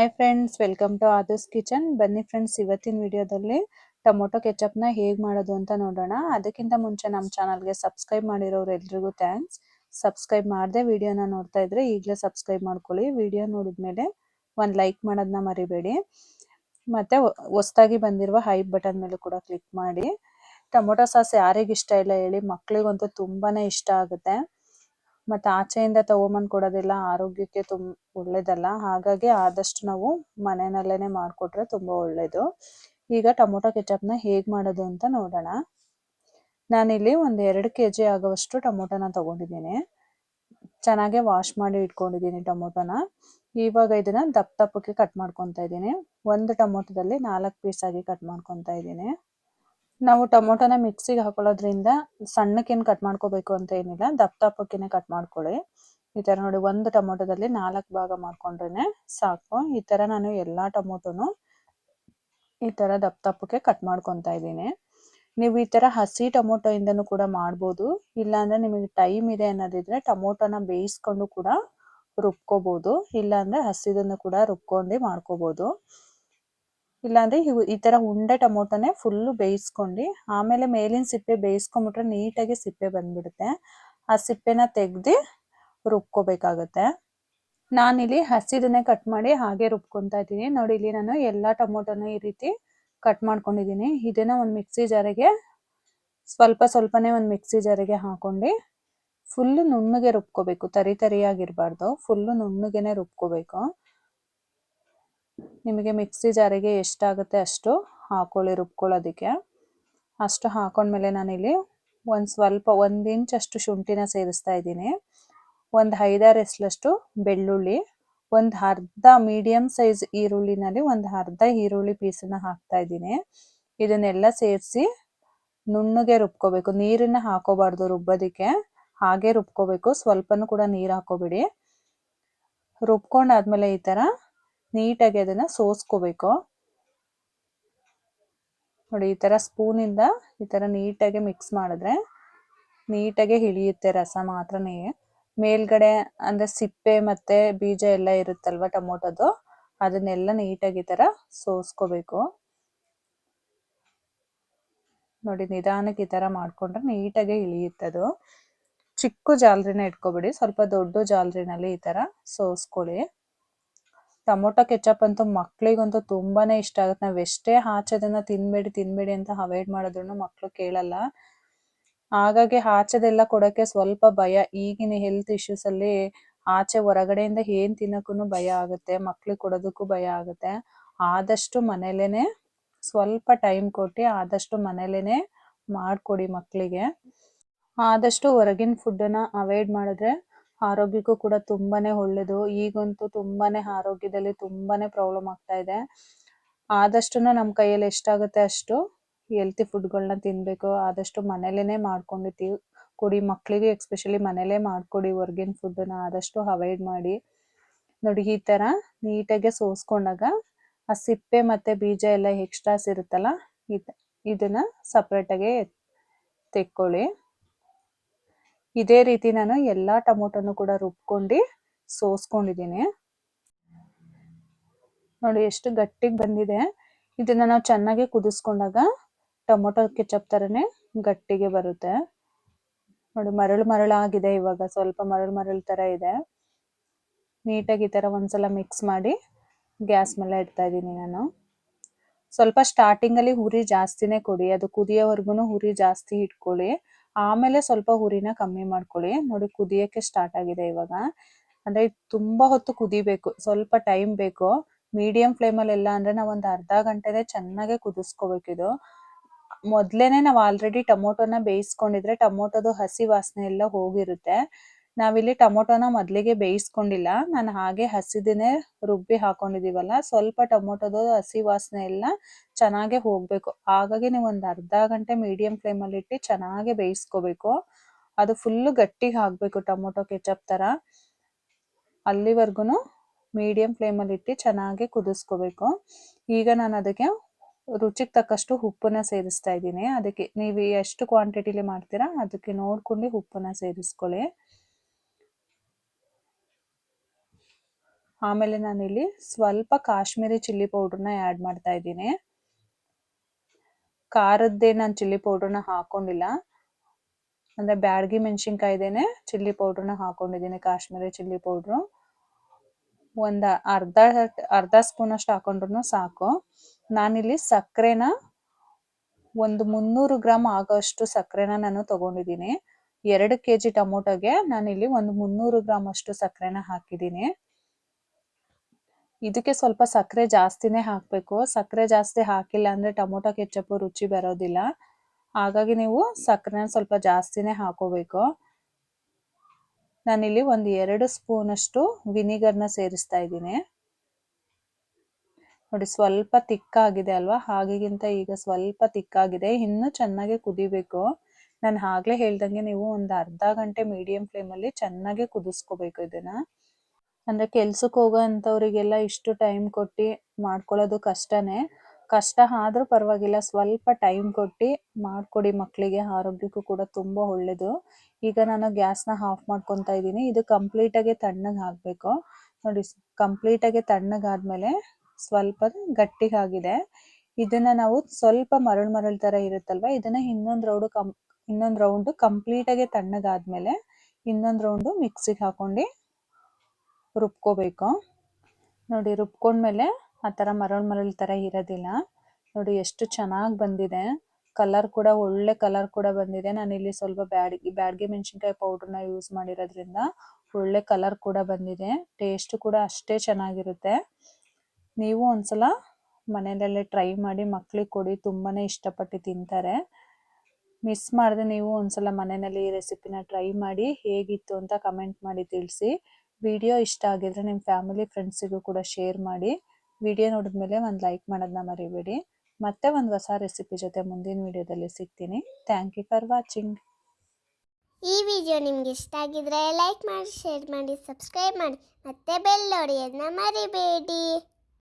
Hi friends welcome to Adarsh kitchen ಬನ್ನಿ friends ಇವತ್ತಿನ ವಿಡಿಯೋದಲ್ಲಿ ಟೊಮೊಟೊ ಕೆಚಪ್ನ ಹೇಗೆ ಮಾಡೋದು ಅಂತ ನೋಡೋಣ. ಅದಕ್ಕಿಂತ ಮುಂಚೆ ನಮ್ಮ ಚಾನಲ್ಗೆ ಸಬ್ಸ್ಕ್ರೈಬ್ ಮಾಡಿರೋರು ಎಲ್ರಿಗೂ ಥ್ಯಾಂಕ್ಸ್ ಸಬ್ಸ್ಕ್ರೈಬ್ ಮಾಡದೆ ವಿಡಿಯೋನ ನೋಡ್ತಾ ಇದ್ರೆ ಈಗಲೇ ಸಬ್ಸ್ಕ್ರೈಬ್ ಮಾಡ್ಕೊಳ್ಳಿ. ವಿಡಿಯೋ ನೋಡಿದ್ಮೇಲೆ ಒಂದು ಲೈಕ್ ಮಾಡೋದನ್ನ ಮರಿಬೇಡಿ. ಮತ್ತೆ ಹೊಸ್ದಾಗಿ ಬಂದಿರುವ ಹೈಪ್ ಬಟನ್ ಮೇಲೆ ಕೂಡ ಕ್ಲಿಕ್ ಮಾಡಿ. ಟೊಮೊಟೊ ಸಾಸ್ ಯಾರಿಗೆ ಇಷ್ಟ ಇಲ್ಲ ಹೇಳಿ ಮಕ್ಳಿಗಂತೂ ತುಂಬಾನೇ ಇಷ್ಟ ಆಗುತ್ತೆ. ಮತ್ತೆ ಆಚೆಯಿಂದ ತಗೊಂಬಂದ್ ಕೊಡೋದಿಲ್ಲ ಆರೋಗ್ಯಕ್ಕೆ ತುಂಬ ಒಳ್ಳೇದಲ್ಲ. ಹಾಗಾಗಿ ಆದಷ್ಟು ನಾವು ಮನೆಯಲ್ಲೇನೆ ಮಾಡಿಕೊಟ್ರೆ ತುಂಬಾ ಒಳ್ಳೇದು. ಈಗ ಟೊಮೊಟೊ ಕೆಚಪ್ನ ಹೇಗ್ ಮಾಡೋದು ಅಂತ ನೋಡೋಣ. ನಾನಿಲ್ಲಿ ಒಂದ್ ಎರಡು ಕೆ ಜಿ ಆಗುವಷ್ಟು ಟೊಮೊಟೊನ ತಗೊಂಡಿದ್ದೀನಿ. ಚೆನ್ನಾಗೆ ವಾಶ್ ಮಾಡಿ ಇಟ್ಕೊಂಡಿದ್ದೀನಿ ಟೊಮೊಟೊನ. ಇವಾಗ ಇದನ್ನ ದಪ್ಪ ದಪ್ಪಕ್ಕೆ ಕಟ್ ಮಾಡ್ಕೊತಾ ಇದ್ದೀನಿ. ಒಂದು ಟೊಮೊಟೊದಲ್ಲಿ ನಾಲ್ಕು ಪೀಸ್ ಆಗಿ ಕಟ್ ಮಾಡ್ಕೊತಾ ಇದ್ದೀನಿ. ನಾವು ಟೊಮೊಟೊನ ಮಿಕ್ಸಿಗೆ ಹಾಕೊಳ್ಳೋದ್ರಿಂದ ಸಣ್ಣಕ್ಕೇನು ಕಟ್ ಮಾಡ್ಕೋಬೇಕು ಅಂತ ಏನಿಲ್ಲ, ದಪ್ಪ ದಪ್ಪಕ್ಕೇನೆ ಕಟ್ ಮಾಡ್ಕೊಳ್ಳಿ. ಈ ತರ ನೋಡಿ ಒಂದು ಟೊಮೊಟೊದಲ್ಲಿ ನಾಲ್ಕು ಭಾಗ ಮಾಡ್ಕೊಂಡ್ರೆ ಸಾಕು. ಈ ತರ ನಾನು ಎಲ್ಲಾ ಟೊಮೊಟೊನು ಈ ತರ ದಪ್ಪ ದಪ್ಪಕ್ಕೆ ಕಟ್ ಮಾಡ್ಕೊತಾ ಇದ್ದೀನಿ. ನೀವು ಈ ತರ ಹಸಿ ಟೊಮೊಟೊ ಇಂದನೂ ಕೂಡ ಮಾಡ್ಬೋದು. ಇಲ್ಲಾಂದ್ರೆ ನಿಮಗೆ ಟೈಮ್ ಇದೆ ಅನ್ನೋದಿದ್ರೆ ಟೊಮೊಟೊನ ಬೇಯಿಸ್ಕೊಂಡು ಕೂಡ ರುಬ್ಕೋಬಹುದು ಇಲ್ಲಾಂದ್ರೆ ಹಸಿದನ್ನು ಕೂಡ ರುಬ್ಕೊಂಡು ಮಾಡ್ಕೋಬಹುದು ಇಲ್ಲಾಂದ್ರೆ ಈ ತರ ಉಂಡೆ ಟೊಮೊಟೊನೆ ಫುಲ್ ಬೇಯಿಸ್ಕೊಂಡು, ಆಮೇಲೆ ಮೇಲಿನ ಸಿಪ್ಪೆ ಬೇಯಿಸ್ಕೊಂಡ್ಬಿಟ್ರೆ ನೀಟಾಗಿ ಸಿಪ್ಪೆ ಬಂದ್ಬಿಡುತ್ತೆ. ಆ ಸಿಪ್ಪೆನ ತೆಗ್ದು ರುಬ್ಕೋಬೇಕಾಗತ್ತೆ. ನಾನಿಲ್ಲಿ ಹಸಿದನ್ನೇ ಕಟ್ ಮಾಡಿ ಹಾಗೆ ರುಬ್ಕೊತಾ ಇದ್ದೀನಿ. ನೋಡಿ, ಇಲ್ಲಿ ನಾನು ಎಲ್ಲಾ ಟೊಮೊಟೊನ ಈ ರೀತಿ ಕಟ್ ಮಾಡ್ಕೊಂಡಿದ್ದೀನಿ. ಇದನ್ನ ಒಂದು ಮಿಕ್ಸಿ ಜಾರಿಗೆ, ಸ್ವಲ್ಪ ಸ್ವಲ್ಪನೇ ಒಂದು ಮಿಕ್ಸಿ ಜಾರಿಗೆ ಹಾಕೊಂಡು ಫುಲ್ ನುಣ್ಣಗೆ ರುಬ್ಕೋಬೇಕು. ತರಿ ತರಿಯಾಗಿರ್ಬಾರ್ದು. ಫುಲ್ ನುಣ್ಣಗೆನೆ ರುಬ್ಕೋಬೇಕು. ನಿಮಗೆ ಮಿಕ್ಸಿ ಜಾರಿಗೆ ಎಷ್ಟಾಗುತ್ತೆ ಅಷ್ಟು ಹಾಕೊಳ್ಳಿ, ರುಬ್ಕೊಳ್ಳೋದಕ್ಕೆ. ಅಷ್ಟು ಹಾಕೊಂಡ್ಮೇಲೆ ನಾನಿಲ್ಲಿ ಒಂದು ಸ್ವಲ್ಪ, ಒಂದು ಇಂಚ್ ಅಷ್ಟು ಶುಂಠಿನ ಸೇರಿಸ್ತಾ ಇದ್ದೀನಿ. ಒಂದು ಐದಾರು ಎಸ್ಲಷ್ಟು ಬೆಳ್ಳುಳ್ಳಿ, ಒಂದು ಅರ್ಧ ಮೀಡಿಯಮ್ ಸೈಜ್ ಈರುಳ್ಳಿನಲ್ಲಿ ಒಂದು ಅರ್ಧ ಈರುಳ್ಳಿ ಪೀಸನ್ನ ಹಾಕ್ತಾ ಇದ್ದೀನಿ. ಇದನ್ನೆಲ್ಲ ಸೇರಿಸಿ ನುಣ್ಣಗೆ ರುಬ್ಕೋಬೇಕು. ನೀರನ್ನ ಹಾಕೋಬಾರ್ದು ರುಬ್ಬೋದಕ್ಕೆ. ಹಾಗೆ ರುಬ್ಕೋಬೇಕು. ಸ್ವಲ್ಪನೂ ಕೂಡ ನೀರು ಹಾಕೋಬಿಡಿ. ರುಬ್ಕೊಂಡಾದ್ಮೇಲೆ ಈ ತರ ನೀಟಾಗಿ ಅದನ್ನ ಸೋಸ್ಕೋಬೇಕು. ನೋಡಿ, ಈ ತರ ಸ್ಪೂನಿಂದ ಈ ತರ ನೀಟಾಗಿ ಮಿಕ್ಸ್ ಮಾಡಿದ್ರೆ ನೀಟಾಗಿ ಹಿಳಿಯುತ್ತೆ ರಸ ಮಾತ್ರನೇ. ಮೇಲ್ಗಡೆ ಅಂದ್ರೆ ಸಿಪ್ಪೆ ಮತ್ತೆ ಬೀಜ ಎಲ್ಲ ಇರುತ್ತಲ್ವ ಟೊಮೊಟೊದು, ಅದನ್ನೆಲ್ಲ ನೀಟಾಗಿ ಈ ತರ ಸೋಸ್ಕೋಬೇಕು. ನೋಡಿ, ನಿಧಾನಕ್ಕೆ ಈ ತರ ಮಾಡ್ಕೊಂಡ್ರೆ ನೀಟಾಗಿ ಇಳಿಯುತ್ತೆ ಅದು. ಚಿಕ್ಕ ಜಾಲರಿನ ಇಟ್ಕೊಬಿಡಿ, ಸ್ವಲ್ಪ ದೊಡ್ಡ ಜಾಲರಿನಲ್ಲಿ ಈ ತರ ಸೋಸ್ಕೊಳ್ಳಿ. ಟೊಮೊಟೊ ಕೆಚಪ್ ಅಂತೂ ಮಕ್ಳಿಗಂತೂ ತುಂಬಾನೇ ಇಷ್ಟ ಆಗುತ್ತೆ. ನಾವ್ ಎಷ್ಟೇ ಹಾಚೋದನ್ನ ತಿನ್ಬೇಡಿ ತಿನ್ಬೇಡಿ ಅಂತ ಅವಾಯ್ಡ್ ಮಾಡಿದ್ರು ಮಕ್ಳು ಕೇಳಲ್ಲ. ಹಾಗಾಗಿ ಆಚೆದೆಲ್ಲ ಕೊಡಕ್ಕೆ ಸ್ವಲ್ಪ ಭಯ. ಈಗಿನ ಹೆಲ್ತ್ ಇಶ್ಯೂಸ್ ಅಲ್ಲಿ ಆಚೆ ಹೊರಗಡೆಯಿಂದ ಏನ್ ತಿನ್ನಕ್ಕೂ ಭಯ ಆಗುತ್ತೆ. ಮಕ್ಳಿಗೆ ಕೊಡೋದಕ್ಕೂ ಭಯ ಆಗುತ್ತೆ. ಆದಷ್ಟು ಮನೇಲೇನೆ ಸ್ವಲ್ಪ ಟೈಮ್ ಕೊಟ್ಟು ಆದಷ್ಟು ಮನೇಲೇನೆ ಮಾಡ್ಕೊಡಿ ಮಕ್ಕಳಿಗೆ ಆದಷ್ಟು ಹೊರಗಿನ ಫುಡ್ಡನ್ನ ಅವಾಯ್ಡ್ ಮಾಡಿದ್ರೆ ಆರೋಗ್ಯಕ್ಕೂ ಕೂಡ ತುಂಬಾನೇ ಒಳ್ಳೇದು. ಈಗಂತೂ ತುಂಬಾನೇ ಆರೋಗ್ಯದಲ್ಲಿ ತುಂಬಾನೇ ಪ್ರಾಬ್ಲಮ್ ಆಗ್ತಾ ಇದೆ. ಆದಷ್ಟು ನಮ್ಮ ಕೈಯಲ್ಲಿ ಎಷ್ಟಾಗುತ್ತೆ ಅಷ್ಟು ಹೆಲ್ತಿ ಫುಡ್ಗಳನ್ನ ತಿನ್ಬೇಕು. ಆದಷ್ಟು ಮನೇಲೇನೆ ಮಾಡ್ಕೊಂಡು ಕೊಡಿ. ಮಕ್ಕಳಿಗೆ ಎಕ್ಸ್ಪೆಷಲಿ ಮನೇಲೇ ಮಾಡ್ಕೊಡಿ ಹೊರ್ಗಿನ ಫುಡ್ಡನ್ನ ಆದಷ್ಟು ಅವಾಯ್ಡ್ ಮಾಡಿ. ನೋಡಿ, ಈ ತರ ನೀಟಾಗಿ ಸೋಸ್ಕೊಂಡಾಗ ಆ ಸಿಪ್ಪೆ ಮತ್ತೆ ಬೀಜ ಎಲ್ಲ ಎಕ್ಸ್ಟ್ರಾಸ್ ಇರುತ್ತಲ್ಲ ಇದನ್ನ ಸಪ್ರೇಟ್ ಆಗಿ ತೆಕ್ಕೊಳ್ಳಿ. ಇದೇ ರೀತಿ ನಾನು ಎಲ್ಲಾ ಟೊಮೊಟೊನು ಕೂಡ ರುಬ್ಕೊಂಡು ಸೋಸ್ಕೊಂಡಿದ್ದೀನಿ. ನೋಡಿ ಎಷ್ಟು ಗಟ್ಟಿಗೆ ಬಂದಿದೆ. ಇದನ್ನ ನಾವು ಚೆನ್ನಾಗಿ ಕುದಿಸ್ಕೊಂಡಾಗ ಟೊಮೊಟೊ ಕೆಚಪ್ ತರನೇ ಗಟ್ಟಿಗೆ ಬರುತ್ತೆ. ನೋಡಿ ಮರಳು ಮರಳಾಗಿದೆ ಇವಾಗ, ಸ್ವಲ್ಪ ಮರಳು ಮರಳು ತರ ಇದೆ. ನೀಟಾಗಿ ಈ ತರ ಒಂದ್ಸಲ ಮಿಕ್ಸ್ ಮಾಡಿ ಗ್ಯಾಸ್ ಮೇಲೆ ಇಡ್ತಾ ಇದ್ದೀನಿ ನಾನು. ಸ್ವಲ್ಪ ಸ್ಟಾರ್ಟಿಂಗ್ ಅಲ್ಲಿ ಹುರಿ ಜಾಸ್ತಿನೇ ಕೊಡಿ, ಅದು ಕುದಿಯೋವರೆಗೂ ಹುರಿ ಜಾಸ್ತಿ ಇಟ್ಕೊಳ್ಳಿ. ಆಮೇಲೆ ಸ್ವಲ್ಪ ಹುರಿನ ಕಮ್ಮಿ ಮಾಡ್ಕೊಳ್ಳಿ. ನೋಡಿ ಕುದಿಯಕ್ಕೆ ಸ್ಟಾರ್ಟ್ ಆಗಿದೆ ಇವಾಗ. ಅಂದ್ರೆ ತುಂಬಾ ಹೊತ್ತು ಕುದಿಬೇಕು. ಸ್ವಲ್ಪ ಟೈಮ್ ಬೇಕು. ಮೀಡಿಯಂ ಫ್ಲೇಮಲ್ಲಿ ಎಲ್ಲ ಅಂದ್ರೆ ನಾವು ಒಂದು ಅರ್ಧ ಗಂಟೆನೆ ಚೆನ್ನಾಗೆ ಕುದಿಸ್ಕೋಬೇಕಿದು ಮೊದ್ಲೇನೆ ನಾವು ಆಲ್ರೆಡಿ ಟೊಮೊಟೊನ ಬೇಯಿಸ್ಕೊಂಡಿದ್ರೆ ಟೊಮೊಟೊದು ಹಸಿ ವಾಸನೆ ಎಲ್ಲ ಹೋಗಿರುತ್ತೆ. ನಾವಿಲ್ಲಿ ಟೊಮೊಟೊನ ಮೊದಲಿಗೆ ಬೇಯಿಸ್ಕೊಂಡಿಲ್ಲ. ನಾನು ಹಾಗೆ ಹಸಿದಿನೇ ರುಬ್ಬಿ ಹಾಕೊಂಡಿದೀವಲ್ಲ, ಸ್ವಲ್ಪ ಟೊಮೊಟೊದ ಹಸಿ ವಾಸನೆ ಎಲ್ಲ ಚೆನ್ನಾಗೆ ಹೋಗ್ಬೇಕು. ಹಾಗಾಗಿ ನೀವು ಒಂದ್ ಅರ್ಧ ಗಂಟೆ ಮೀಡಿಯಂ ಫ್ಲೇಮ್ ಅಲ್ಲಿ ಇಟ್ಟು ಚೆನ್ನಾಗೆ ಬೇಯಿಸ್ಕೋಬೇಕು. ಅದು ಫುಲ್ ಗಟ್ಟಿಗೆ ಹಾಕ್ಬೇಕು ಟೊಮೊಟೊ ಕೆಚಪ್ ತರ. ಅಲ್ಲಿವರೆಗೂ ಮೀಡಿಯಂ ಫ್ಲೇಮ್ ಅಲ್ಲಿ ಇಟ್ಟು ಚೆನ್ನಾಗಿ ಕುದಿಸ್ಕೋಬೇಕು. ಈಗ ನಾನು ಅದಕ್ಕೆ ರುಚಿಗೆ ತಕ್ಕಷ್ಟು ಉಪ್ಪನ್ನ ಸೇರಿಸ್ತಾ ಇದ್ದೀನಿ. ಅದಕ್ಕೆ ನೀವು ಎಷ್ಟು ಕ್ವಾಂಟಿಟಿಲಿ ಮಾಡ್ತೀರಾ ಅದಕ್ಕೆ ನೋಡ್ಕೊಂಡು ಉಪ್ಪನ್ನ ಸೇರಿಸ್ಕೊಳ್ಳಿ. ಆಮೇಲೆ ನಾನಿಲ್ಲಿ ಸ್ವಲ್ಪ ಕಾಶ್ಮೀರಿ ಚಿಲ್ಲಿ ಪೌಡ್ರನ್ನ ಆ್ಯಡ್ ಮಾಡ್ತಾ ಇದ್ದೀನಿ. ಖಾರದ್ದೇ ನಾನು ಚಿಲ್ಲಿ ಪೌಡ್ರನ್ನ ಹಾಕೊಂಡಿಲ್ಲ. ಅಂದರೆ ಬ್ಯಾಡಗಿ ಮೆಣಸಿನ್ಕಾಯ್ದೇನೆ ಚಿಲ್ಲಿ ಪೌಡ್ರನ್ನ ಹಾಕೊಂಡಿದ್ದೀನಿ, ಕಾಶ್ಮೀರಿ ಚಿಲ್ಲಿ ಪೌಡ್ರು. ಒಂದು ಅರ್ಧ ಅರ್ಧ ಸ್ಪೂನ್ ಅಷ್ಟು ಹಾಕೊಂಡ್ರು ಸಾಕು. ನಾನಿಲ್ಲಿ ಸಕ್ಕರೆನ ಒಂದು ಮುನ್ನೂರು ಗ್ರಾಮ್ ಆಗೋಷ್ಟು ಸಕ್ಕರೆನ ನಾನು ತಗೊಂಡಿದ್ದೀನಿ. ಎರಡು ಕೆ ಜಿ ಟೊಮೊಟೊಗೆ ನಾನಿಲ್ಲಿ ಒಂದು ಮುನ್ನೂರು ಗ್ರಾಮ್ ಅಷ್ಟು ಸಕ್ಕರೆನ ಹಾಕಿದ್ದೀನಿ. ಇದಕ್ಕೆ ಸ್ವಲ್ಪ ಸಕ್ಕರೆ ಜಾಸ್ತಿನೇ ಹಾಕಬೇಕು. ಸಕ್ಕರೆ ಜಾಸ್ತಿ ಹಾಕಿಲ್ಲ ಅಂದರೆ ಟೊಮೊಟೊ ಕೆಚ್ಚಪ್ಪು ರುಚಿ ಬರೋದಿಲ್ಲ. ಹಾಗಾಗಿ ನೀವು ಸಕ್ಕರೆನ ಸ್ವಲ್ಪ ಜಾಸ್ತಿನೇ ಹಾಕೋಬೇಕು. ನಾನಿಲ್ಲಿ ಒಂದು ಎರಡು ಸ್ಪೂನಷ್ಟು ವಿನಿಗರ್ನ ಸೇರಿಸ್ತಾ ಇದ್ದೀನಿ. ನೋಡಿ, ಸ್ವಲ್ಪ ತಿಕ್ಕಾಗಿದೆ ಅಲ್ವಾ? ಹಾಗೆಗಿಂತ ಈಗ ಸ್ವಲ್ಪ ತಿಕ್ಕಾಗಿದೆ. ಇನ್ನೂ ಚೆನ್ನಾಗಿ ಕುದಿಬೇಕು. ನಾನು ಆಗ್ಲೇ ಹೇಳ್ದಂಗೆ ನೀವು ಒಂದು ಅರ್ಧ ಗಂಟೆ ಮೀಡಿಯಂ ಫ್ಲೇಮಲ್ಲಿ ಚೆನ್ನಾಗಿ ಕುದಿಸ್ಕೋಬೇಕು ಇದನ್ನ. ಅಂದರೆ ಕೆಲ್ಸಕ್ಕೆ ಹೋಗೋ ಅಂತವ್ರಿಗೆಲ್ಲ ಇಷ್ಟು ಟೈಮ್ ಕೊಟ್ಟಿ ಮಾಡ್ಕೊಳ್ಳೋದು ಕಷ್ಟನೇ. ಕಷ್ಟ ಆದ್ರೂ ಪರವಾಗಿಲ್ಲ, ಸ್ವಲ್ಪ ಟೈಮ್ ಕೊಟ್ಟು ಮಾಡ್ಕೊಡಿ ಮಕ್ಕಳಿಗೆ ಆರೋಗ್ಯಕ್ಕೂ ಕೂಡ ತುಂಬಾ ಒಳ್ಳೇದು. ಈಗ ನಾನು ಗ್ಯಾಸ್ನ ಆಫ್ ಮಾಡ್ಕೊತಾ ಇದ್ದೀನಿ. ಇದು ಕಂಪ್ಲೀಟಾಗಿ ತಣ್ಣಗೆ ಆಗಬೇಕು. ನೋಡಿ ಕಂಪ್ಲೀಟ್ ಕಂಪ್ಲೀಟಾಗಿ ತಣ್ಣಗಾದ್ಮೇಲೆ ಸ್ವಲ್ಪ ಗಟ್ಟಿಗಾಗಿದೆ ಇದನ್ನ ನಾವು ಸ್ವಲ್ಪ ಮರಳು ಮರಳ್ ತರ ಇರುತ್ತಲ್ವ? ಇದನ್ನ ಇನ್ನೊಂದು ರೌಂಡು ಕಂ, ಇನ್ನೊಂದು ರೌಂಡು ಕಂಪ್ಲೀಟಾಗಿ ತಣ್ಣಗಾದ್ಮೇಲೆ ಇನ್ನೊಂದು ರೌಂಡು ಮಿಕ್ಸಿಗೆ ಹಾಕೊಂಡು ರುಬ್ಕೋಬೇಕು. ನೋಡಿ, ರುಬ್ಕೊಂಡ್ಮೇಲೆ ಆ ಥರ ಮರಳು ಮರಳು ಥರ ಇರೋದಿಲ್ಲ. ನೋಡಿ, ಎಷ್ಟು ಚೆನ್ನಾಗಿ ಬಂದಿದೆ. ಕಲರ್ ಕೂಡ, ಒಳ್ಳೆ ಕಲರ್ ಕೂಡ ಬಂದಿದೆ. ನಾನು ಇಲ್ಲಿ ಸ್ವಲ್ಪ ಬ್ಯಾಡ್ಗೆ ಬ್ಯಾಡ್ಗೆ ಮೆಣಸಿನ್ಕಾಯಿ ಪೌಡ್ರನ್ನ ಯೂಸ್ ಮಾಡಿರೋದ್ರಿಂದ ಒಳ್ಳೆ ಕಲರ್ ಕೂಡ ಬಂದಿದೆ. ಟೇಸ್ಟ್ ಕೂಡ ಅಷ್ಟೇ ಚೆನ್ನಾಗಿರುತ್ತೆ. ನೀವು ಒಂದ್ಸಲ ಮನೆಯಲ್ಲೇ ಟ್ರೈ ಮಾಡಿ ಮಕ್ಳಿಗೆ ಕೊಡಿ ತುಂಬಾ ಇಷ್ಟಪಟ್ಟು ತಿಂತಾರೆ. ಮಿಸ್ ಮಾಡಿದೆ ನೀವು ಒಂದ್ಸಲ ಮನೆಯಲ್ಲಿ ಈ ರೆಸಿಪಿನ ಟ್ರೈ ಮಾಡಿ ಹೇಗಿತ್ತು ಅಂತ ಕಮೆಂಟ್ ಮಾಡಿ ತಿಳಿಸಿ. ವಿಡಿಯೋ ಇಷ್ಟ ಆಗಿದ್ರೆ ನಿಮ್ಮ ಫ್ಯಾಮಿಲಿ, ಫ್ರೆಂಡ್ಸಿಗೂ ಕೂಡ ಶೇರ್ ಮಾಡಿ. ವಿಡಿಯೋ ನೋಡಿದ್ಮೇಲೆ ಒಂದು ಲೈಕ್ ಮಾಡೋದನ್ನ ಮರಿಬೇಡಿ. ಮತ್ತೆ ಒಂದು ಹೊಸ ರೆಸಿಪಿ ಜೊತೆ ಮುಂದಿನ ವಿಡಿಯೋದಲ್ಲಿ ಸಿಗ್ತೀನಿ. ಥ್ಯಾಂಕ್ ಯು ಫಾರ್ ವಾಚಿಂಗ್ ಈ ವಿಡಿಯೋ ನಿಮ್ಗೆ ಇಷ್ಟ ಆಗಿದ್ರೆ ಲೈಕ್ ಮಾಡಿ, ಶೇರ್ ಮಾಡಿ, ಸಬ್ಸ್ಕ್ರೈಬ್ ಮಾಡಿ. ಮತ್ತೆ ಬೆಲ್ ಹೊಡೆಯೋದನ್ನ ಮರಿಬೇಡಿ.